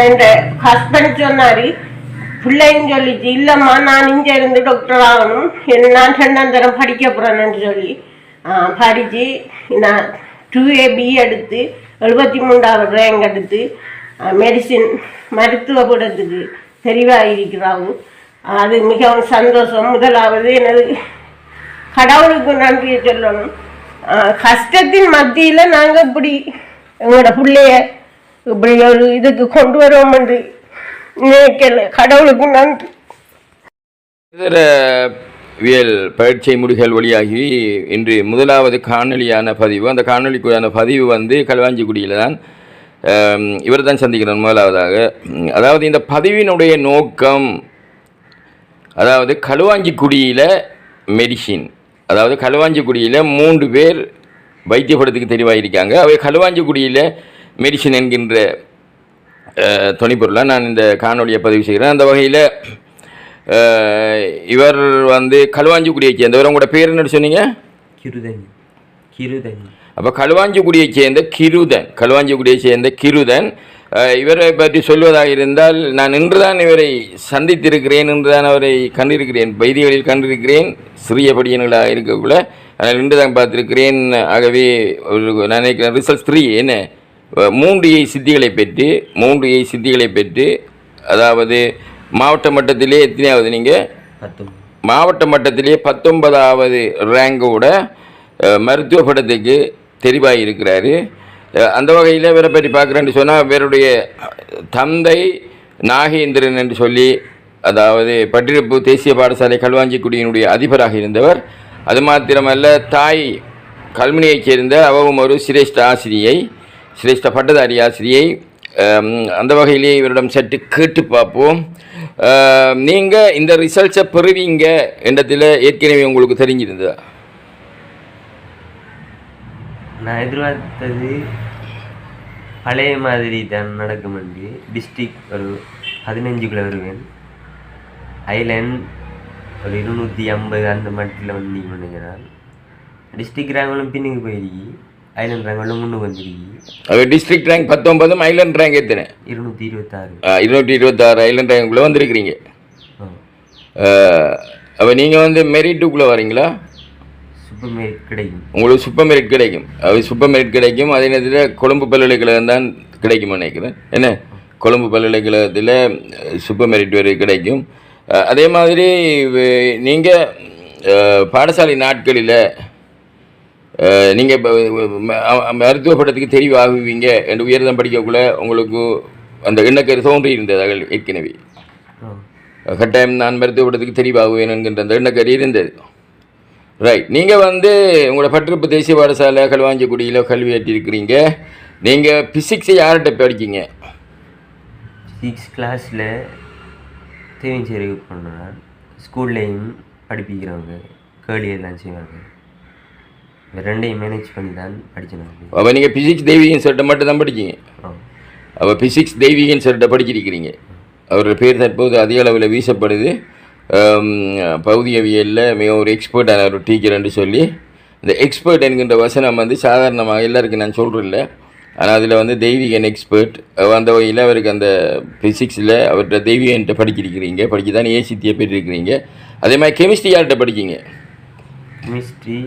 என்ற ஹஸ்பண்ட் சொன்னாரு பிள்ளைன்னு சொல்லிச்சு இல்லம்மா நான் இங்க இருந்து டாக்டர் ஆகணும். என்ன நான் ரெண்டாம் தரம் படிக்க போறேன்னு சொல்லி. படிச்சு நான் டூ ஏபி எடுத்து எழுபத்தி மூன்றாவது ரேங்க் எடுத்து மெடிசின் மருத்துவ கூடத்துக்கு தெரிவாக இருக்கிறாங்க அது மிகவும் சந்தோஷம். முதலாவது எனது கடவுளுக்கு நன்றியை சொல்லணும். கஷ்டத்தின் மத்தியில் நாங்கள் இப்படி எங்களோட பிள்ளைய இப்படி ஒரு இதுக்கு கொண்டு வருவோம் என்று நினைக்கல. கடவுளுக்கு நன்றி. வியல் பயிற்சி முடிகள் வழியாகி இன்று முதலாவது காணொளியான பதிவு அந்த காணொளிக்குள்ளான பதிவு வந்து களுவாஞ்சிக்குடியில் தான் இவர் தான் சந்திக்கிறார் முதலாவதாக. அதாவது இந்த பதிவினுடைய நோக்கம் அதாவது களுவாஞ்சிக்குடியில் மெடிசின் அதாவது களுவாஞ்சிக்குடியில் மூன்று பேர் வைத்தியப்படத்துக்கு தெரிவாயிருக்காங்க. அவை களுவாஞ்சிக்குடியில் மெடிசின் என்கின்ற துணைப்பொருளாக நான் இந்த காணொளியை பதிவு செய்கிறேன். அந்த வகையில் இவர் வந்து களுவாஞ்சிக்குடியை சேர்ந்தவர். உங்களோட பேர் என்ன சொன்னீங்க? கிருதன். கிருதன். அப்போ களுவாஞ்சிக்குடியை சேர்ந்த கிருதன் களுவாஞ்சிக்குடியை சேர்ந்த கிருதன். இவரை பற்றி சொல்வதாக இருந்தால் நான் இன்றுதான் இவரை சந்தித்திருக்கிறேன் இன்றுதான் அவரை கண்டிருக்கிறேன். வைத்தியர்களில் கண்டிருக்கிறேன் சிறிய படியன்களாக இருக்கக்குள்ள. இன்று தான் பார்த்திருக்கிறேன். ஆகவே ஒரு நான் நினைக்கிறேன் ரிசல்ட் த்ரீ என்ன? அஹ், மூன்று ஏ சித்திகளை பெற்று மூன்று ஏ சித்திகளை பெற்று அதாவது மாவட்ட மட்டத்திலே எத்தனையாவது நீங்கள் மாவட்ட மட்டத்திலே பத்தொன்பதாவது ரேங்கோட மருத்துவ படத்துக்கு தெரிவாகி இருக்கிறாரு. அந்த வகையில் இவரை பற்றி பார்க்குறேன்னு சொன்னால் இவருடைய தந்தை நாகேந்திரன் என்று சொல்லி அதாவது பட்டிருப்பு தேசிய பாடசாலை களுவாஞ்சிக்குடியினுடைய அதிபராக இருந்தவர். அது மாத்திரமல்ல தாய் கல்முனையைச் சேர்ந்த அவவும் ஒரு சிரேஷ்ட ஆசிரியை. சிரேஷ்ட பட்டதாரி ஆசிரியை அந்த வகையிலே இவரிடம் சற்று கேட்டு பார்ப்போம். நீங்கள் இந்த ரிசல்ட்ஸை பெறுவீங்க என்றதில் ஏற்கனவே உங்களுக்கு தெரிஞ்சிருந்ததா? நான் எதிர்பார்த்தது பழைய மாதிரி தான் நடக்கும் என்று டிஸ்ட்ரிக் ஒரு பதினஞ்சுக்குள்ளே வருவேன். ஐலண்ட் ஒரு இருநூற்றி ஐம்பது அந்த மட்டில் வந்து நீங்கள் நினைக்கிறான் டிஸ்ட்ரிக்ட் ரேங்களும் பின்னுக்கு போயிருக்கி. ஐலண்ட் ரேங்களும் முன்னுக்கு வந்துருக்கி அவர் டிஸ்ட்ரிக்ட் ரேங்க் பத்தொன்பதும் ஐலண்ட் ரேங்க் எத்தனை? இருநூற்றி இருபத்தாறு. இருநூற்றி இருபத்தாறு ஐலண்ட் ரேங்க்குள்ளே வந்திருக்கிறீங்க. அப்போ நீங்கள் வந்து மெரிட்டுக்குள்ளே வரீங்களா? சூப்பர் மெரிட் கிடைக்கும். உங்களுக்கு சூப்பர் மெரிட் கிடைக்கும். அது சூப்பர் மெரிட் கிடைக்கும். அதே நேரத்தில் கொழும்பு பல்கலைக்கழகம் தான் கிடைக்கும்னு நினைக்கிறேன். என்ன? கொழும்பு பல்கலைக்கழகத்தில் சூப்பர் மெரிட் வரை கிடைக்கும். அதே மாதிரி நீங்கள் பாடசாலை நாட்களில் நீங்கள் மருத்துவ படத்துக்கு தெரிவு ஆகுவீங்க என்று உயர்தம் படிக்கக்குள்ள உங்களுக்கு அந்த எண்ணக்கரு தோன்றி இருந்தது ஏற்கனவே கட்டாயம் நான் மருத்துவ படத்துக்கு தெரிவாகுவேன் என்கின்ற அந்த எண்ணக்கரு இருந்தது. ரைட் நீங்கள் வந்து உங்களோட பட்டிருப்பு தேசிய பாடசாலை களுவாஞ்சிக்குடியில் கல்வி ஏற்றிருக்கிறீங்க. நீங்கள் பிசிக்ஸை யார்கிட்ட படிச்சீங்க சிக்ஸ் கிளாஸில் தேவிச்சேரி பண்ணான் ஸ்கூல்லையும் படிப்பிக்கிறவங்க கேர்லி எல்லாம் செய்வாங்க. இந்த ரெண்டையும் மேனேஜ் பண்ணி தான் படிச்சினாங்க அப்போ நீங்கள் பிசிக்ஸ் தெய்வீகன் சார்கிட்ட மட்டும் தான் படிச்சீங்க? அப்போ பிசிக்ஸ் தெய்வீகன் சார்கிட்ட படிச்சிருக்கிறீங்க. அவரோட பேர் தற்போது அதிக அளவில் வீசப்படுது. ஆம், பௌதிகவியலில் மிக ஒரு எக்ஸ்பர்ட்டான ஒரு டீச்சர் என்று சொல்லி இந்த எக்ஸ்பர்ட் என்கின்ற வசனம் வந்து சாதாரணமாக எல்லாருக்கும் நான் சொல்கிறேன்ல ஆனால் அதில் வந்து தெய்வீகன் எக்ஸ்பர்ட் அந்த வகையில் அவருக்கு அந்த ஃபிசிக்ஸில் அவர்கிட்ட தெய்வீகன்ட்ட படிச்சிருக்கிறீங்க. படிச்சு தான் ஏசித்தியை பெற்றிருக்கிறீங்க. அதே மாதிரி கெமிஸ்ட்ரி யார்கிட்ட படிச்சீங்க? கெமிஸ்ட்ரி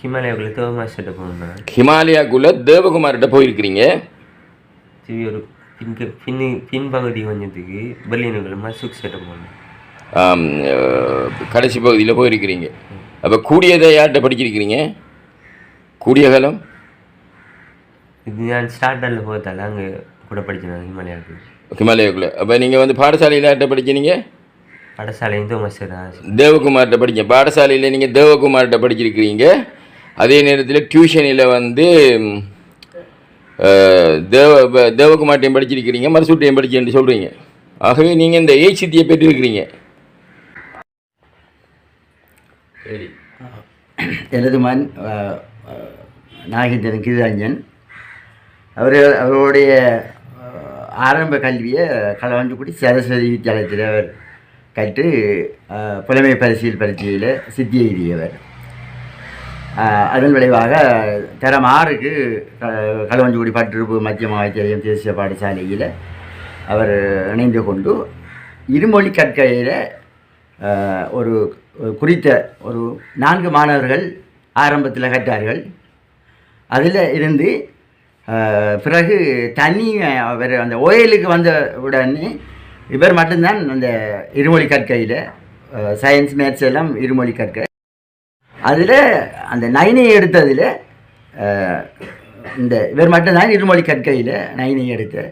ஹிமாலயாவுக்குள்ள தேர்ட் மாஸ்டர்கிட்ட போனேன் ஹிமாலயாக்குள்ளே தேவகுமார்கிட்ட போயிருக்கிறீங்க? திரும்பி ஒரு பின் பின் பின்பகுதி கொஞ்சத்துக்கு பெர்லினுக்குள்ள மசூக் செட்ட போனேன் அஹ், கடைசி பகுதியில் போயிருக்கிறீங்க. அப்போ கூடியதை யார்கிட்ட படிச்சிருக்கிறீங்க? கூடிய காலம்? இது நான் ஸ்டார்டரில் போகிறதால அங்கே கூட படிச்சேன் ஹிமாலயாவுக்கு. ஹிமாலயாக்குள்ளே அப்போ நீங்கள் வந்து பாடசாலையில் யார்கிட்ட படிச்சீங்க? பாடசாலையும் தேவகுமார்கிட்ட படிச்சீங்க பாடசாலையில் நீங்கள் தேவகுமார்கிட்ட படிச்சிருக்கிறீங்க. அதே நேரத்தில் டியூஷனில் வந்து தேவ தேவகுமார்ட்டையும் படிச்சிருக்கிறீங்க மரசூட்டையும் படிச்சேன்னு சொல்கிறீங்க ஆகவே நீங்கள் இந்த ஏய் சித்தியை பெற்றிருக்கிறீங்க. சரி. எனது அஹ், நாகேந்திரன் கிருதாஞ்சன் அவர் அவருடைய ஆரம்ப கல்வியை களவாஞ்சிக்குடி சரஸ்வதி வித்தியாலயத்தில் அவர் கற்று புலமை பரிசில் பரீட்சையில் சித்தி எழுதியவர். அதன் விளைவாக தரம் ஆறுக்கு க- பட்டிருப்பு மத்திய மாவட்ட தேசிய பாடசாலையில் அவர் இணைந்து கொண்டு இருமொழி கற்கையில் ஒரு குறித்த ஒரு நான்கு மாணவர்கள் ஆரம்பத்தில் கற்றார்கள். அதில் இருந்து பிறகு தனி அவர் அந்த ஓயலுக்கு வந்த உடனே இவர் மட்டும்தான் அந்த இருமொழி கற்கையில் சயின்ஸ் மேத்ஸ் எல்லாம் இருமொழி கற்கை அதில் அந்த நைனியை எடுத்ததில் இந்த இவர் மட்டும்தான் இருமொழி கற்கையில் நைனியை எடுத்து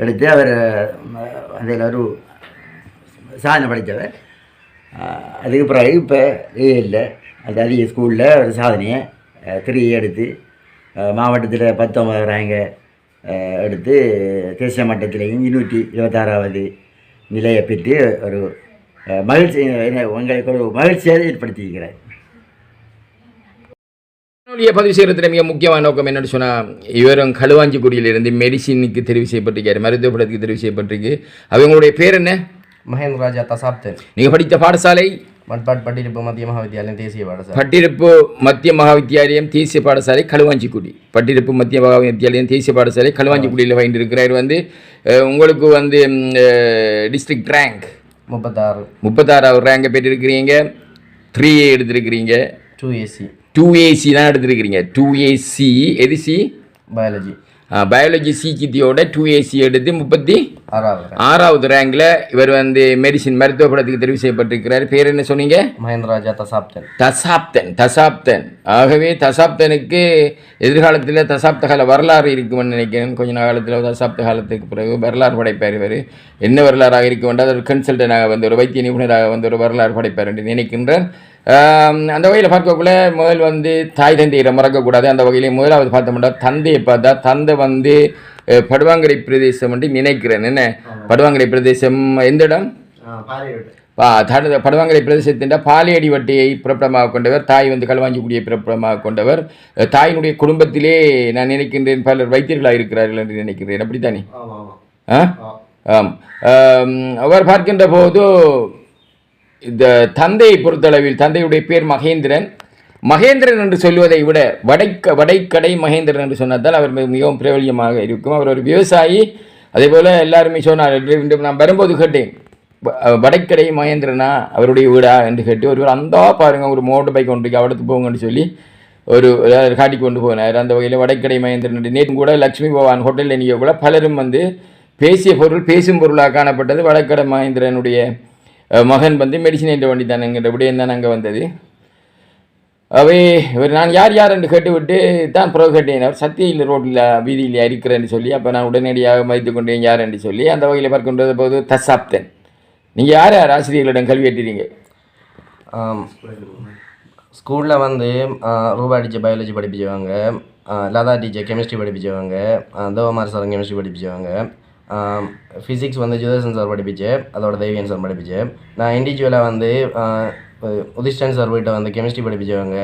எடுத்து அவர் அதில் ஒரு சாதனை படைத்தவர். அதுக்கு பிறகு இப்போ இல்லை. அது அதிக ஸ்கூலில் ஒரு சாதனையை த்ரீ எடுத்து மாவட்டத்தில் பத்தொம்பது ரேங்க எடுத்து தேசிய மட்டத்திலையும் இருநூற்றி இருபத்தாறாவது நிலையை பெற்று ஒரு மகிழ்ச்சி என்ன- உங்களுக்கு ஒரு மகிழ்ச்சியை ஏற்படுத்தியிருக்கிறார். காணொலியை பதிவு செய்கிறதுல மிக முக்கியமான நோக்கம் என்னன்னு சொன்னால் இவரும் களுவாஞ்சிக்குடியிலிருந்து மெடிசினுக்கு தெரிவு செய்யப்பட்டிருக்காரு மருத்துவ படத்துக்கு தெரிவு செய்யப்பட்டிருக்கு. அவங்களுடைய பேர் என்ன? மகேந்திர ராஜா தசாப்தன். நீங்கள் படித்த பாடசாலை? மட்பாட் பட்டிருப்பு மத்திய மகாவித்யாலயம் தேசிய பாடசாலை. பட்டிருப்பு மத்திய மகாவித்தியாலயம் தேசிய பாடசாலை களுவாஞ்சிக்குடி. பட்டிருப்பு மத்திய மகாவித்தியாலயம் தேசிய பாடசாலை களுவாஞ்சிக்குடியில் பயின்றிருக்கிறார் வந்து அஹ், உங்களுக்கு வந்து டிஸ்ட்ரிக்ட் ரேங்க் முப்பத்தாறு. முப்பத்தாறாவது ரேங்கை பெற்றிருக்கிறீங்க. Three A எடுத்திருக்கிறீங்க. Two A C two A தான் எடுத்திருக்கிறீங்க. Two A C C biology biology C கித்தியோட two AC எடுத்து முப்பத்தி ஆறாவது. ஆறாவது ரேங்கில் இவர் வந்து மெடிசின் மருத்துவ படத்துக்கு தெரிவு செய்யப்பட்டிருக்கிறார். பேர் என்ன சொன்னீங்க? மகேந்திர ராஜா தசாப்தன். தசாப்தன் தசாப்தன். ஆகவே தசாப்தனுக்கு எதிர்காலத்தில் தசாப்த கால வரலாறு இருக்கும்னு நினைக்கிறேன். கொஞ்ச காலத்தில் தசாப்த காலத்துக்கு பிறகு வரலாறு படைப்பார் இவர். என்ன வரலாறாக இருக்க வேண்டாம் ஒரு கன்சல்டனாக வந்து ஒரு வைத்திய நிபுணராக வந்து ஒரு வரலாறு படைப்பார் என்று நினைக்கின்றேன். அந்த வகையில் பார்க்கக்குள்ள முதல் வந்து தாய் தந்தையை மறக்கக்கூடாது. அந்த வகையிலே முதலாவது பார்த்தோம்னா தந்தையை பார்த்தா தந்தை வந்து படுவாங்கரை பிரதேசம் என்று நினைக்கிறேன். என்ன? படுவாங்கரை பிரதேசம் எந்த இடம்? படுவாங்கரை பிரதேசத்தின் பாலியடி வட்டியை பிறப்பிடமாக கொண்டவர் தாய் வந்து களுவாஞ்சிக்குடியை பிறப்பிடமாக கொண்டவர். தாயினுடைய குடும்பத்திலே நான் நினைக்கின்றேன் பலர் வைத்தியர்களாக இருக்கிறார்கள் என்று நினைக்கிறேன். அப்படித்தானே? ஆம், அவர் பார்க்கின்ற போது இந்த தந்தையை பொறுத்தளவில் தந்தையுடைய பேர் மகேந்திரன். மகேந்திரன் என்று சொல்வதை விட வடைக்க வடைக்கடை மகேந்திரன் என்று சொன்னதால் அவர் மிக- மிகவும் பிரபல்யமாக இருக்கும். அவர் ஒரு விவசாயி. அதே போல் எல்லாருமே சொன்னார் இன்று நான் வரும்போது கேட்டேன் வடைக்கடை மகேந்திரனா? அவருடைய வீடா? என்று கேட்டு ஒருவர் அந்தா பாருங்க ஒரு மோட்டர் பைக் ஒன்றுக்கு அவடத்து போங்கன்னு சொல்லி ஒரு அதாவது காட்டி கொண்டு போனார். அந்த வகையில் வடைக்கடை மகேந்திரன் நேற்று கூட லக்ஷ்மி பவான் ஹோட்டலில் நீங்கள் கூட பலரும் வந்து பேசிய பொருள் பேசும் பொருளாக காணப்பட்டது வடக்கடை மகேந்திரனுடைய மகன் வந்து மெடிசின் என்ற வண்டி தானேங்கிற விடயம் தான் அங்கே வந்தது. அவை இவர் நான் யார் யார் என்று கேட்டுவிட்டு தான் பிறகு கேட்டேன். அவர் சத்தியில் ரோட்டில் வீதியில் இருக்கிறேன்னு சொல்லி அப்போ நான் உடனடியாக மதித்து கொண்டேன் யார் என்று சொல்லி அந்த வகையில் பார்க்கின்றது போது தசாப்தன். நீங்கள் யார் யார் ஆசிரியர்களிடம் கல்வி ஏற்றீங்க ஸ்கூலில் வந்து ரூபா டீச்சர் பயாலஜி படிப்பிச்சவங்க லதா டீச்சர் கெமிஸ்ட்ரி படிப்பிச்சவங்க தேவமார் சார் கெமிஸ்ட்ரி படிப்பிச்சவங்க ஃபிசிக்ஸ் வந்து ஜுதர்சன் சார் படிப்பிச்சேன் அதோட தேவியன் சார் படிப்பிச்சேன் நான் இண்டிவிஜுவலாக வந்து உதிஷ்டன் சார் போய்ட்டு வந்து கெமிஸ்ட்ரி படிப்பிச்சவங்க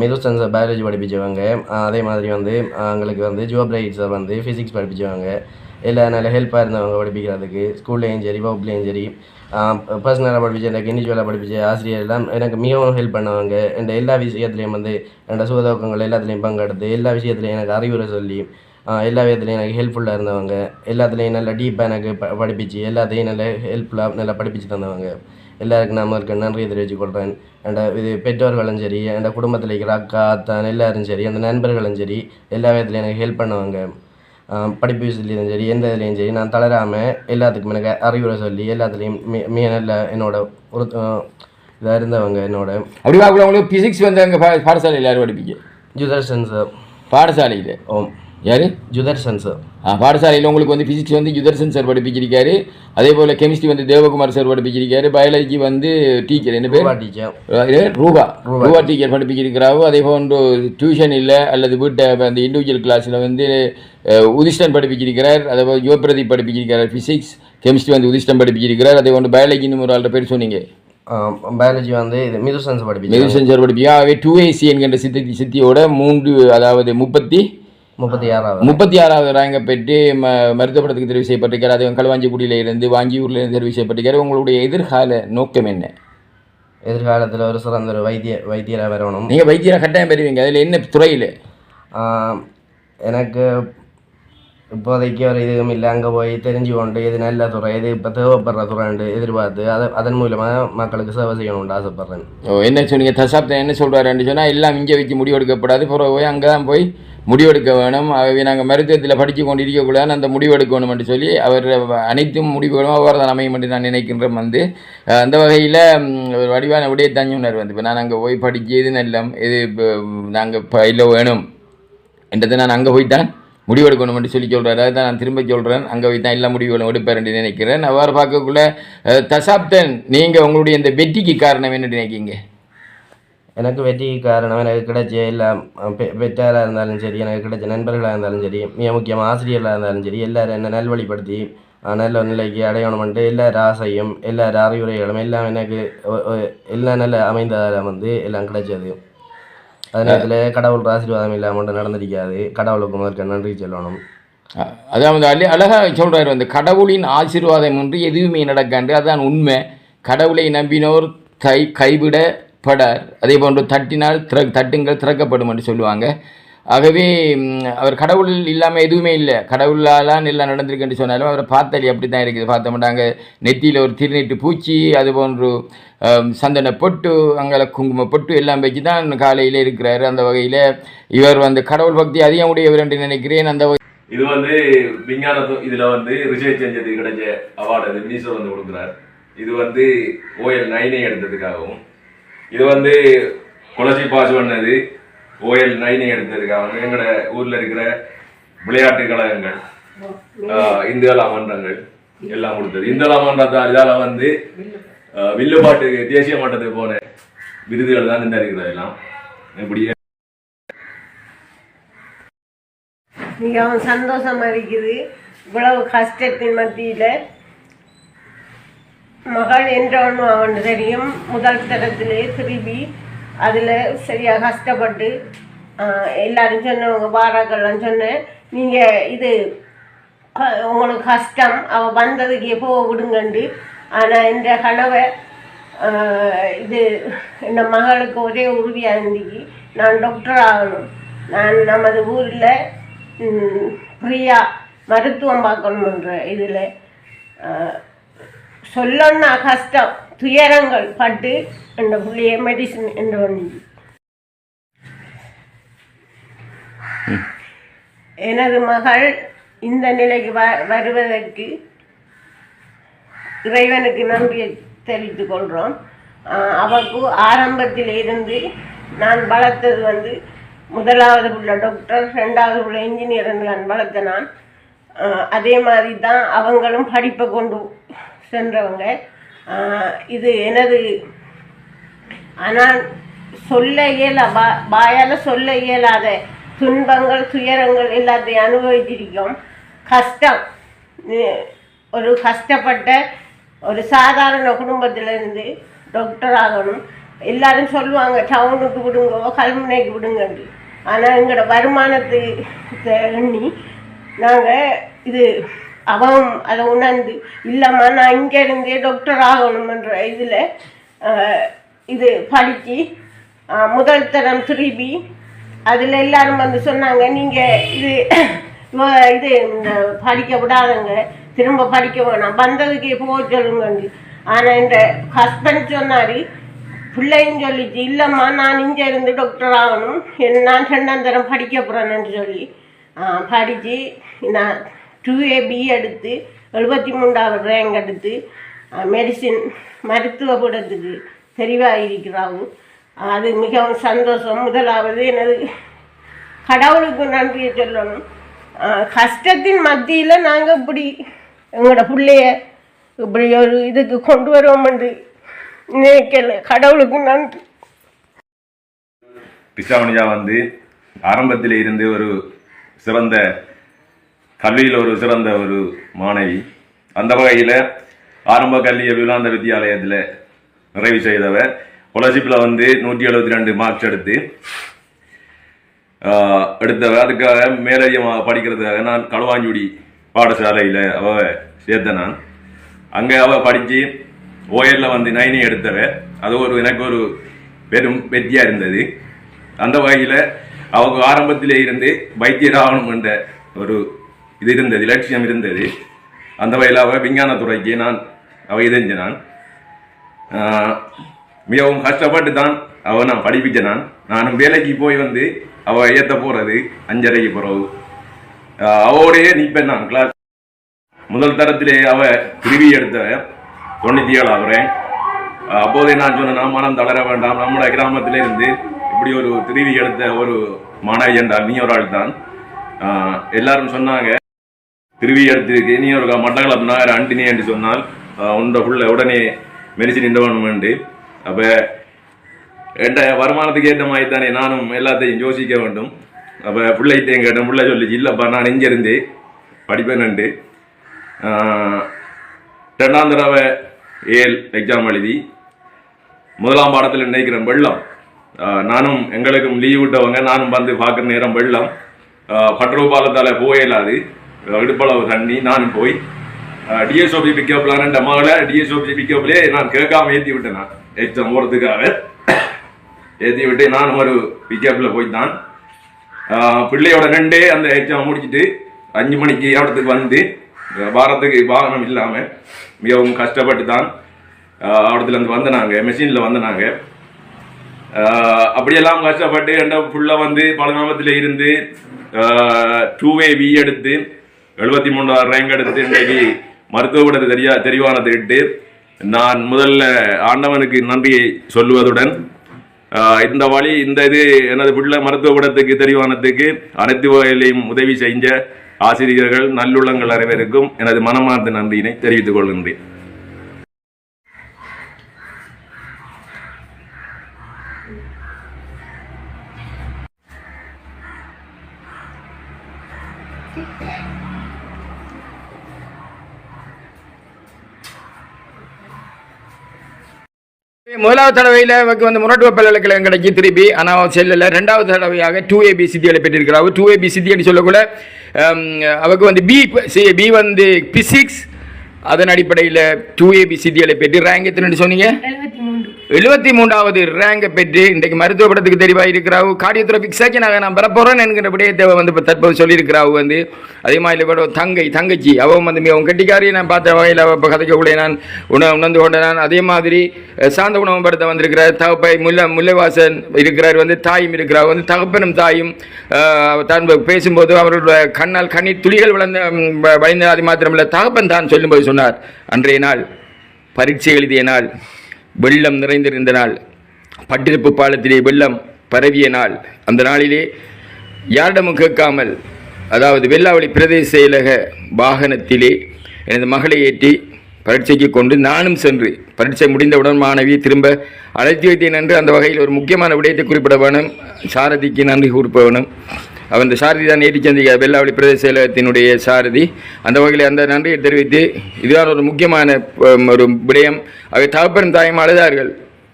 மிதுஸ்டன் சார் பயாலஜி படிப்பிச்சவங்க அதே மாதிரி வந்து அவங்களுக்கு எங்களுக்கு வந்து ஜுவப்ரைட் சார் வந்து ஃபிசிக்ஸ் படிப்பிச்சவங்க. எல்லாம் நல்ல ஹெல்ப்பாக இருந்தவங்க படிப்பிக்கிறதுக்கு ஸ்கூல்லையும் சரி வகுப்புலையும் சரி பர்சனலாக படிப்பிச்சு எனக்கு இண்டிவிஜுவலாக படிப்பிச்ச ஆசிரியர் எல்லாம் எனக்கு மிகவும் ஹெல்ப் பண்ணுவாங்க. என் எல்லா விஷயத்துலையும் வந்து என்னோடய சுகதோக்கங்கள் எல்லாத்துலேயும் பங்கெடுத்து எல்லா விஷயத்துலையும் எனக்கு அறிவுரை சொல்லி எல்லா விதத்துலையும் எனக்கு ஹெல்ப்ஃபுல்லாக இருந்தவங்க. எல்லாத்துலேயும் நல்லா டீப்பாக எனக்கு ப படிப்பிச்சு எல்லாத்தையும் நல்ல ஹெல்ப்ஃபுல்லாக நல்லா படிப்பிச்சு தந்தவங்க. எல்லாருக்கும் நான் இருக்க நன்றியை தெரிவித்துக் கொள்கிறேன் என் இது பெற்றோர்களும் சரி என் குடும்பத்தில் இருக்கிற அக்கா அத்தான் எல்லாரும் சரி அந்த நண்பர்களும் சரி எல்லா விதத்துலையும் எனக்கு ஹெல்ப் பண்ணுவாங்க. படிப்பு விஷயத்துலையும் சரி எந்த இதுலேயும் சரி நான் தளராமல் எல்லாத்துக்கும் எனக்கு அறிவுரை சொல்லி எல்லாத்துலேயும் மி மிக நல்ல என்னோட ஒரு இதாக இருந்தவங்க என்னோட. அப்படி பார்க்கல உங்களுக்கு ஃபிசிக்ஸ் வந்து அங்கே பாடசாலையில் யார் படிப்பீங்க? ஜுதர்சன் சார். பாடசாலையில்? ஓம் யார்? ஜுதர்சன் சார். பாடசாலையில் உங்களுக்கு வந்து ஃபிசிக்ஸ் வந்து யுதர்சன் சார் படிப்பிச்சிருக்காரு. அதே போல் கெமிஸ்ட்ரி வந்து தேவகுமார் சார் படிப்பிச்சிருக்காரு. பயாலஜி வந்து டீச்சர் என்ன பேர்? டீச்சர் ரூபா ரூபா. டீச்சர் படிப்பிச்சிருக்கிறாவோ அதே போன்று டியூஷன் இல்லை அல்லது வீட்டை அந்த இண்டிவிஜுவல் கிளாஸில் வந்து உதிஷ்டன் படிப்பிச்சிருக்கிறார். அதே போல் யுவபிரதீப் படிப்பிச்சிருக்கிறார். ஃபிசிக்ஸ் கெமிஸ்ட்ரி வந்து உதிஷ்டன் படிப்பிச்சிருக்கிறார். அதே போன்று பயாலஜின்னு ஒரு ஆள்கிட்ட பேர் சொன்னீங்க. பயாலஜி வந்து இது மிதுசன்ஸ் படிப்பிச்சு மெதுசன் சார் படிப்பியா அவை டூ ஏசி என்கின்ற சித்தி சித்தியோட மூன்று அதாவது முப்பத்தி முப்பத்தி ஆறாவது. முப்பத்தி ஆறாவது ரேங்கை பெற்று ம மருத்துவ படத்துக்கு தெரிவு செய்யப்பட்டிருக்காரு. அது களுவாஞ்சிக்குடியில இருந்து வாஞ்சியூர்ல இருந்து தெரிவு செய்யப்பட்டிருக்காரு. உங்களுடைய எதிர்கால நோக்கம் என்ன? எதிர்காலத்தில் ஒரு சிறந்த ஒரு வைத்திய வைத்தியராக வரணும். நீங்கள் வைத்தியரை கட்டாயம் பெறுவீங்க. அதில் என்ன துறையில்? எனக்கு இப்போதைக்கு ஒரு இதுவும் இல்லை. அங்கே போய் தெரிஞ்சு கொண்டு இது நல்ல துறை இது இப்போ தேவைப்படுற துறைண்டு எதிர்பார்த்து அதை அதன் மூலமாக மக்களுக்கு சேவை செய்யணும்னு ஆசைப்பட்றேன். ஓ என்ன சொன்னீங்க? தசாப்தம் என்ன சொல்கிறாருன்னு சொன்னால் எல்லாம் இங்கே வச்சு முடிவெடுக்கப்படாது. பிறகு போய் அங்கே தான் போய் முடிவெடுக்க வேணும். ஆகவே நாங்கள் மருத்துவத்தில் படித்து கொண்டு இருக்கக்கூடாது அந்த முடிவெடுக்கணும் என்று சொல்லி அவர் அனைத்தும் முடிவுகளும் அவர் தான் அமையும் என்று நான் நினைக்கின்றேன் வந்து. அந்த வகையில் ஒரு வடிவான உடைய தஞ்சுனர் வந்து. இப்போ நான் அங்கே போய் படிச்சு எது நல்லம். எது இப்போ நாங்கள் இப்போ இல்லை வேணும். என்றதை நான் அங்கே போய்த்தான் முடிவெடுக்கணும் என்று சொல்லி சொல்கிறாரு அதை நான் திரும்ப சொல்கிறேன் அங்கே போய் தான் எல்லா முடிவுகளும் எடுப்பார் என்று நினைக்கிறேன். அவ்வாறு பார்க்கக்குள்ள தசாப்தன் நீங்கள் உங்களுடைய இந்த வெற்றிக்கு காரணம் என்ன நினைக்கிங்க எனக்கு வெற்றிக்கு காரணம் எனக்கு கிடைச்ச எல்லாம் பெ பெற்றாராக இருந்தாலும் சரி எனக்கு கிடைச்ச நண்பர்களாக இருந்தாலும் சரி மிக முக்கியமாக ஆசிரியர்களாக இருந்தாலும் சரி எல்லாரும் என்னை நல்வழிப்படுத்தி நல்ல நிலைக்கு அடையணும்ன்ட்டு எல்லார் ஆசையும் எல்லார் அறிவுரைகளும் எல்லாம் எனக்கு எல்லாம் நல்ல அமைந்ததால் வந்து எல்லாம் கிடைச்சது. அதே நேரத்தில் கடவுள் ஆசீர்வாதம் இல்லாமல் ஒன்றும் நடந்திருக்காது. கடவுளுக்கு முதற்க நன்றி சொல்லணும். அதாவது அழ அழகாக சொல்கிறார் வந்து கடவுளின் ஆசீர்வாதம் என்று எதுவுமே நடக்காண்டு அதான் உண்மை. கடவுளை நம்பினோர் கை படார். அதே போன்று தட்டினால் திற தட்டுங்கள் திறக்கப்படும் என்று சொல்லுவாங்க. ஆகவே அவர் கடவுள் இல்லாமல் எதுவுமே இல்லை. கடவுளாலாம் எல்லாம் நடந்திருக்குன்னு சொன்னாலும் அவரை பார்த்தாலே அப்படி தான் இருக்குது. பார்த்த மாட்டாங்க நெத்தியில் ஒரு திருநீட்டு பூச்சி அது போன்று சந்தன பொட்டு அங்கே குங்கும பொட்டு எல்லாம் வச்சு தான் காலையில் இருக்கிறாரு. அந்த வகையில் இவர் வந்து கடவுள் பக்தி அதிகம் உடையவர் என்று நினைக்கிறேன். அந்த வகை- இது வந்து விஞ்ஞான இதில் வந்து ரிசர்ச் செஞ்சது கிடைச்ச அவார்டு அது மினிஸ்டர் வந்து கொடுக்குறார். இது வந்து ஓஎல் நைனை எடுத்ததுக்காகவும் இது வந்து குளச்சி பாஸ் பண்ணது. ஓஎல் நைனை எடுத்ததுக்காக வந்து எங்களோட ஊர்ல இருக்கிற விளையாட்டு கழகங்கள். இந்தியாலா மன்றங்கள் எல்லாம் கொடுத்தது. இந்தியாலா மன்றத்தால் இதால வந்து ஆஹ், வில்லுப்பாட்டுக்கு தேசிய மட்டத்துக்கு போன விருதுகள் தான் இந்த இருக்கிறது எல்லாம். இப்படி மிகவும் சந்தோஷமா இருக்குது. இவ்வளவு கஷ்டத்தின் மத்தியில் மகள் என்றவன் அவன் தெரியும். முதல் தரத்திலே திரும்பி அதில் சரியாக கஷ்டப்பட்டு எல்லாரும் சொன்னவங்க பாராக்கள்லாம் சொன்னேன் நீங்கள் இது உங்களுக்கு கஷ்டம் அவள் வந்ததுக்கு எப்போ விடுங்கண்டு. ஆனால் இந்த கனவை இது இந்த மகளுக்கு ஒரே உறுதியாக இருந்துக்கு நான் டாக்டர் ஆகணும். நான் நமது ஊரில் பிரியா மருத்துவம் பார்க்கணுன்ற இதில் சொல்லணும்னா கஷ்டம். துயரங்கள் பட்டு அந்த புள்ளிய மெடிசன் என்று ஒன்று எனது மகள் இந்த நிலைக்கு வ வருவதற்கு இறைவனுக்கு நம்பி தெரிவித்து கொள்கிறோம் அவருக்கு ஆரம்பத்தில் இருந்து நான் வளர்த்தது வந்து முதலாவது உள்ள டாக்டர் ரெண்டாவது உள்ள இன்ஜினியர் என்று நான் வளர்த்த நான். அதே மாதிரி தான் அவங்களும் படிப்பை கொண்டு சென்றவங்க. இது எனது ஆனால் சொல்ல இயல பா வாயால் சொல்ல இயலாத துன்பங்கள் துயரங்கள் எல்லாத்தையும் அனுபவிச்சிருக்கோம் கஷ்டம். ஒரு கஷ்டப்பட்ட ஒரு சாதாரண குடும்பத்திலேருந்து டாக்டர் ஆகணும். எல்லாரும் சொல்லுவாங்க டவுனுக்கு விடுங்க கல்முனைக்கு விடுங்கன்னு. ஆனால் எங்களோட வருமானத்தை எண்ணி நாங்கள் இது அவன் அதை உணர்ந்து இல்லைம்மா நான் இங்கே இருந்தே டாக்டர் ஆகணுமன்ற இதில் இது படித்து முதல் தரம் திருப்பி அதில் எல்லாரும் வந்து சொன்னாங்க நீங்கள் இது இது படிக்க விடாதங்க திரும்ப படிக்க வேணாம் வந்ததுக்கு போக சொல்லுங்க ஆனால் இந்த ஹஸ்பண்ட் சொன்னார் பிள்ளைன்னு சொல்லிச்சு இல்லைம்மா நான் இங்கே இருந்து டாக்டர் ஆகணும் என் நான் ரெண்டாம் தரம் படிக்க போகிறேன்னு சொல்லி படித்து நான் டூ ஏபி எடுத்து எழுபத்தி மூன்றாவது ரேங்க் எடுத்து மெடிசின் மருத்துவ கூடத்துக்கு தெரிவாக இருக்கிறாங்க அது மிகவும் சந்தோஷம். முதலாவது எனது கடவுளுக்கு நன்றியை சொல்லணும். கஷ்டத்தின் மத்தியில் நாங்கள் இப்படி எங்களோட பிள்ளைய இப்படி ஒரு இதுக்கு கொண்டு வருவோம்னு நினைக்கல. கடவுளுக்கு நன்றி. கிருஷ்ணாவணியா வந்து ஆரம்பத்தில் இருந்து ஒரு சிறந்த கல்வியில் ஒரு சிறந்த ஒரு மாணவி. அந்த வகையில் ஆரம்ப கல்வியை விவேகானந்த வித்தியாலயத்தில் நிறைவு செய்தவர் ஸ்காலர்ஷிப்பில் வந்து நூற்றி எழுபத்தி ரெண்டு மார்க்ஸ் எடுத்து எடுத்தவர் அதுக்காக மேலதிகமாக படிக்கிறதுக்காக நான் களுவாஞ்சுடி பாடசாலையில் அவ சேர்த்த நான். அங்கே அவ படித்து ஓயலில் வந்து நைனி எடுத்தவ. அது ஒரு எனக்கு ஒரு பெரும் வெற்றியாக இருந்தது. அந்த வகையில் அவங்க ஆரம்பத்திலே இருந்து வைத்தியராகணும் என்ற ஒரு இது இருந்தது லட்சியம் இருந்தது. அந்த வகையில் அவ விஞ்ஞானத்துறைக்கு நான் அவ இதெஞ்ச நான் மிகவும் கஷ்டப்பட்டு தான் அவ நான் படிப்பிச்ச நான் நானும் வேலைக்கு போய் வந்து அவ ஏத்த போறது அஞ்சரைக்கு பிறகு ஆஹ், நிற்பேன் நான் கிளாஸ் முதல் தரத்திலே அவ திருவி எடுத்த தொண்ணூத்தி ஏழாவது அப்போதே நான் சொன்னேன் நான் மனம் தளர வேண்டாம். நம்மளோட கிராமத்திலே இருந்து இப்படி ஒரு திருவி எடுத்த ஒரு மாணவி என்றால் நீ ஒரு ஆள் தான் எல்லாரும் சொன்னாங்க திருவி எடுத்திருக்கு நீ ஒரு மட்டக்களப்பு நகர அண்டினி என்று சொன்னால் ஆஹ், உண்ட புள்ள உடனே மெரிச்சு நின்ற வேணுமெண்டு அப்ப என்ற வருமானத்துக்கு ஏற்ற மாதிரி தானே நானும் எல்லாத்தையும் யோசிக்க வேண்டும். அப்ப பிள்ளைகிட்டையும் கேட்டேன். பிள்ளை சொல்லிச்சு இல்லப்பா நான் இங்கேருந்து படிப்பேன் படிப்பேன்ண்டு ரெண்டாம் தடவை ஏல் எக்ஸாம் எழுதி முதலாம் பாடத்தில் நினைக்கிறேன் வெள்ளம். நானும் எங்களுக்கும் லீவ் விட்டவங்க நானும் வந்து பார்க்குற நேரம் வெள்ளம். பட்ரோ போயிடலாது இடுப்பளவு தண்ணி நானும் போய் டிஎஸ்ஓபி பிக்கப்லான மகளை டிஎஸ்ஓபி பிக்கப்லேயே நான் கேட்காம ஏற்றி விட்டேன் நான். எக்ஸாம் போகிறதுக்காக ஏற்றி விட்டு நானும் ஒரு பிக்கப்பில் போய்த்தான் பிள்ளையோட ரெண்டே அந்த எக்ஸாம் முடிச்சுட்டு அஞ்சு மணிக்கு இடத்துக்கு வந்து வாரத்துக்கு வாகனம் இல்லாமல் மிகவும் கஷ்டப்பட்டு தான் இடத்துல இருந்து வந்தனாங்க மெஷினில் வந்தனாங்க. நாங்கள் அப்படியெல்லாம் கஷ்டப்பட்டு என்ற ஃபுல்லாக வந்து பழங்காமத்தில் இருந்து டூ வே வி எடுத்து எழுபத்தி மூணாவது ரேங்க் எடுத்து இன்றைக்கு மருத்துவ கூடத்தை தெரியா தெரிவானதிட்டு நான் முதல்ல ஆண்டவனுக்கு நன்றியை சொல்லுவதுடன் இந்த வழி இந்த இது எனது பிள்ளை மருத்துவபடத்துக்கு தெரிவானத்துக்கு அனைத்து வகையிலையும் உதவி செஞ்ச ஆசிரியர்கள் நல்லுள்ளங்கள் அனைவருக்கும் எனது மனமார்ந்த நன்றியினை தெரிவித்துக் கொள்கின்றேன். முதலாவது தடவையில் அவருக்கு வந்து முரட்டுவ பல்கலைக்கழகம் கிடைக்கி திருப்பி. ஆனால் அவன் செல்லல. ரெண்டாவது தடவையாக டூ ஏபி சித்திகளை பெற்றிருக்கிறார். டூ ஏபி சித்தின்னு சொல்லக்கூட அவருக்கு வந்து பி பி வந்து பிசிக்ஸ் அதன் அடிப்படையில் டூ ஏபி சித்திகளை பெற்று ரேங்க் எத்தனை சொன்னீங்க? எழுபத்தி மூன்று. எழுபத்தி மூன்றாவது ரேங்கை பெற்று இன்றைக்கு மருத்துவ படத்துக்கு தெரிவாக இருக்கிறாவு. கார்டியோதெரபிக் சர்ஜனாக நான் வரப்போறேன் என்கிற விடயத்தை வந்து இப்போ தற்போது சொல்லியிருக்கிறாவு வந்து. அதே மாதிரி இவரோட தங்கை தங்கச்சி அவன் வந்து மிகவும் கெட்டிக்காரியை நான் பார்த்த வகையில் அவள் இப்போ கதைக்கக்கூடிய நான் உண உணர்ந்து கொண்ட நான் அதே மாதிரி சாந்த உணவு படத்தை வந்திருக்கிறார். தகப்பை முல்ல முல்லைவாசன் இருக்கிறார் வந்து தாயும் இருக்கிறார். வந்து தகப்பனும் தாயும் தான் பேசும்போது அவர்களுடைய கண்ணால் கண்ணீர் துளிகள் விளந்த வளைந்த அது மாத்திரமல்ல தகப்பன் தான் சொல்லும்போது சொன்னார். அன்றைய நாள் பரீட்சை எழுதிய நாள் வெள்ளம் நிறைந்திருந்த நாள் பட்டிருப்பு பாலத்திலே வெள்ளம் பரவிய நாள். அந்த நாளிலே யாரிடமும் கேட்காமல் அதாவது வெள்ளாவளி பிரதேச செயலக வாகனத்திலே எனது மகளை ஏற்றி பரீட்சைக்கு கொண்டு நானும் சென்று பரீட்சை முடிந்தவுடன் மாணவியை திரும்ப அழைத்து வைத்தேன் என்று அந்த வகையில் ஒரு முக்கியமான விடயத்தை குறிப்பிட வேணும். சாரதிக்கு நன்றி கூறுப்ப வேணும் அவன் இந்த சாரதி தான் ஏற்றி சந்திக்க வெள்ளாவளி பிரதேச செயலகத்தினுடைய சாரதி. அந்த வகையில் அந்த நன்றியை தெரிவித்து இதுதான் ஒரு முக்கியமான ஒரு விடயம். அவை தகப்பன் தாயும் அழுதார்கள்.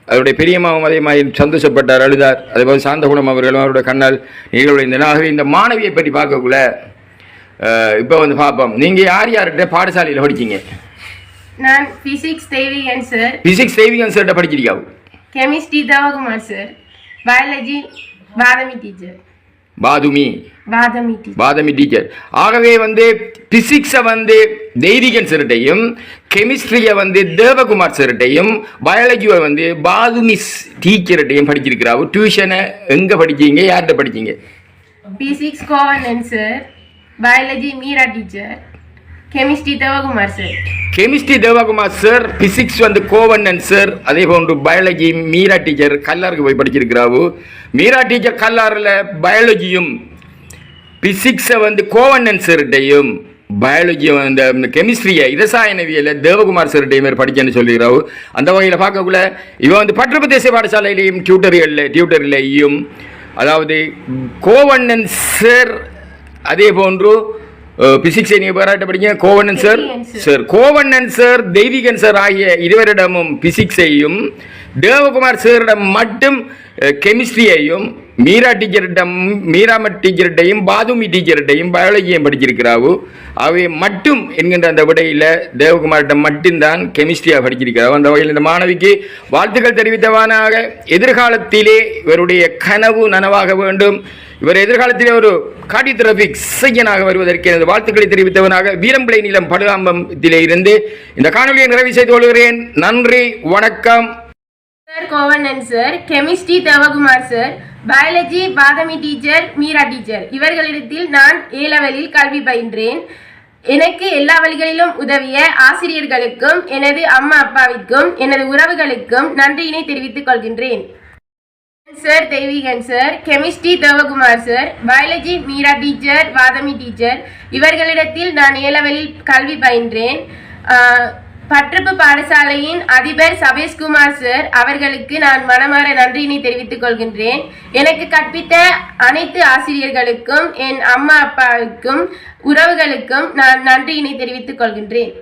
அவருடைய பெரியம்மாவும் அதே மாதிரி சந்தோஷப்பட்டார் அழுதார். அதேபோல் சாந்தகுணம் அவர்களும் அவருடைய கண்ணால் நிகழ்வுடைய இந்த ஆகவே இந்த மாணவியை பற்றி பார்க்கக்குள்ள இப்போ வந்து பார்ப்போம். நீங்கள் யார் யார்கிட்ட பாடசாலையில் படிச்சீங்க? நான் பிசிக்ஸ் தேவிகன் சார் பிசிக்ஸ் சேவிங் சார்கிட்ட படிச்சிருக்காவு chemistry Thavakumar sir biology Pathami teacher Pathumi. Pathami teacher. Pathami teacher. ஆகவே வந்து பிசிக்ஸை வந்து தெய்வீகன் சார்கிட்டையும் கெமிஸ்ட்ரியை வந்து தேவகுமார் சார்கிட்டையும் பயாலஜியை வந்து பாதுமி டீச்சர்கிட்டையும் படிச்சிருக்கிறாவு டியூஷனை எங்கே படிச்சீங்க யார்கிட்ட படிச்சீங்க? Physics Kovanan sir biology Meera teacher. Chemistry Devakumar sir chemistry Devakumar sir physics வந்து கோவண்ணன் சார் அதே போன்று பயாலஜி மீரா டீச்சர் கல்லாருக்கு போய் படிச்சிருக்கிறாவு. மீரா டீச்சர் கல்லாறில் பயாலஜியும் பிசிக்ஸை வந்து கோவண்ணன் சார்கிட்டையும் பயாலஜியை அந்த கெமிஸ்ட்ரியை இரசாயனவியலை தேவகுமார் சார்கிட்டையும் படித்தேன்னு சொல்லிக்கிறாவு. அந்த வகையில் பார்க்கக்குள்ள இவன் வந்து பற்றப்பிரதேச பாடசாலையிலையும் டியூட்டர்களில் டியூட்டரிலையும் அதாவது கோவண்ணன் சார் அதே போன்று பிசிக்ஸை நீங்கள் பாராட்ட படிங்க Kovannan sir. Sir Kovannan sir Theiveekan sir ஆகிய இருவரிடமும் பிசிக்ஸையும் தேவகுமார் சாரிடம் மட்டும் கெமிஸ்ட்ரியையும் மீரா டீச்சரிடம் மீராமட் டீச்சர்கிட்டையும் பாதுமி டீச்சர்கிட்டையும் பயாலஜியும் படிச்சிருக்கிறாவு. அவை மட்டும் என்கின்ற அந்த விடையில் தேவகுமாரிடம் மட்டும்தான் கெமிஸ்ட்ரியாக படிச்சிருக்கிறாவு. அந்த வகையில் இந்த மாணவிக்கு வாழ்த்துக்கள் தெரிவித்தவானாக எதிர்காலத்திலே இவருடைய கனவு நனவாக வேண்டும். இவர் எதிர்காலத்திலே ஒரு கார்டியோதெரபிக் சையனாக வருவதற்கு எனது வாழ்த்துக்களை தெரிவித்தவனாக வீரம்பிளை நிலம் படுகாம்பத்திலே இருந்து இந்த காணொலியை நிறைவு செய்து கொள்கிறேன். நன்றி வணக்கம். Sir Kovannan sir chemistry Devakumar sir biology Pathami teacher Meera teacher இவர்களிடத்தில் நான் ஏ லெவலில் கல்வி பயின்றேன். எனக்கு எல்லா வழிகளிலும் உதவிய ஆசிரியர்களுக்கும் எனது அம்மா அப்பாவிற்கும் எனது உறவுகளுக்கும் நன்றியினை தெரிவித்துக் கொள்கின்றேன். Sir Theiveekan sir chemistry Devakumar sir biology Meera teacher Vathami teacher இவர்களிடத்தில் நான் ஏலவெளில் கல்வி பயின்றேன். பற்றப்பு பாடசாலையின் அதிபர் சபேஷ்குமார் சார் அவர்களுக்கு நான் மனமாற நன்றியினை தெரிவித்துக் கொள்கின்றேன். எனக்கு கற்பித்த அனைத்து ஆசிரியர்களுக்கும் என் அம்மா அப்பாவுக்கும் உறவுகளுக்கும் நான் நன்றியினை தெரிவித்துக் கொள்கின்றேன்.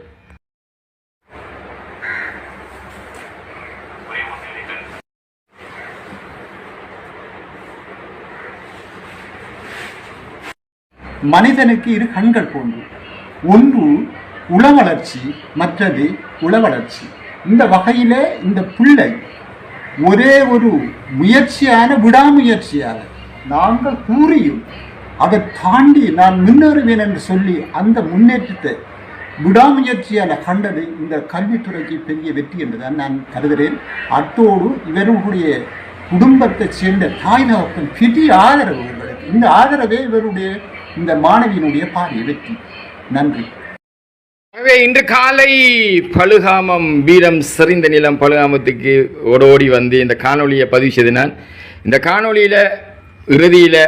மனிதனுக்கு இரு கண்கள் போன்று ஒன்று உளவளர்ச்சி மற்றது உளவளர்ச்சி. இந்த வகையிலே இந்த பிள்ளை ஒரே ஒரு முயற்சியான விடாமுயற்சியாக நாங்கள் கூறியும் அதை தாண்டி நான் முன்னேறுவேன் என்று சொல்லி அந்த முன்னேற்றத்தை விடாமுயற்சியால் கண்டது இந்த கல்வித்துறைக்கு பெரிய வெற்றி என்றுதான் நான் கருதுகிறேன். அத்தோடு இவர்களுடைய குடும்பத்தைச் சேர்ந்த தாய் தகப்பன் பெரிய ஆதரவு இவர்களுக்கு இந்த ஆதரவே இவருடைய இந்த மாணவியினுடைய பாரிய வெற்றி. நன்றி. எனவே இன்று காலை பழுகாமம் வீரம் செறிந்த நிலம் பழுகாமத்துக்கு ஓடோடி வந்து இந்த காணொலியை பதிவு செய்து நான் இந்த காணொளியில் இறுதியில்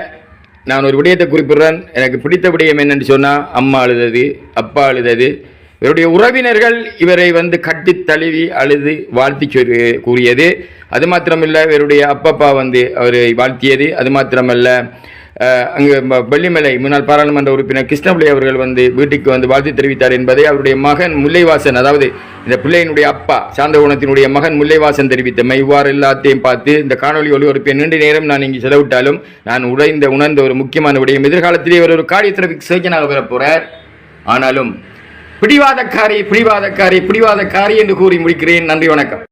நான் ஒரு விடயத்தை குறிப்பிடுறேன். எனக்கு பிடித்த விடயம் என்னென்னு சொன்னால் அம்மா அழுதது அப்பா அழுதது. இவருடைய உறவினர்கள் இவரை வந்து கட்டி தழுவி அழுது வாழ்த்தி கூறியது. அது மாத்திரமில்லை இவருடைய அப்பப்பா வந்து அவரை வாழ்த்தியது. அது மாத்திரமல்ல அங்கு வெள்ளிமலை முன்னாள் பாராளுமன்ற உறுப்பினர் கிருஷ்ணபிள்ளை அவர்கள் வந்து வீட்டுக்கு வந்து வாழ்த்து தெரிவித்தார் என்பதை அவருடைய மகன் முல்லைவாசன் அதாவது இந்த பிள்ளையினுடைய அப்பா சாந்தகோணத்தினுடைய மகன் முல்லைவாசன் தெரிவித்தமை. இவ்வாறு எல்லாத்தையும் பார்த்து இந்த காணொலி ஒளிபரப்பை நீண்ட நேரம் நான் இங்கு செலவிட்டாலும் நான் உடைந்த உணர்ந்த ஒரு முக்கியமான விடயம். எதிர்காலத்திலே இவர் ஒரு கார்டியோதெரபிக் சர்ஜனாக வரப்போறார். ஆனாலும் பிடிவாதக்காரி பிடிவாதக்காரி பிடிவாதக்காரி என்று கூறி முடிக்கிறேன். நன்றி வணக்கம்.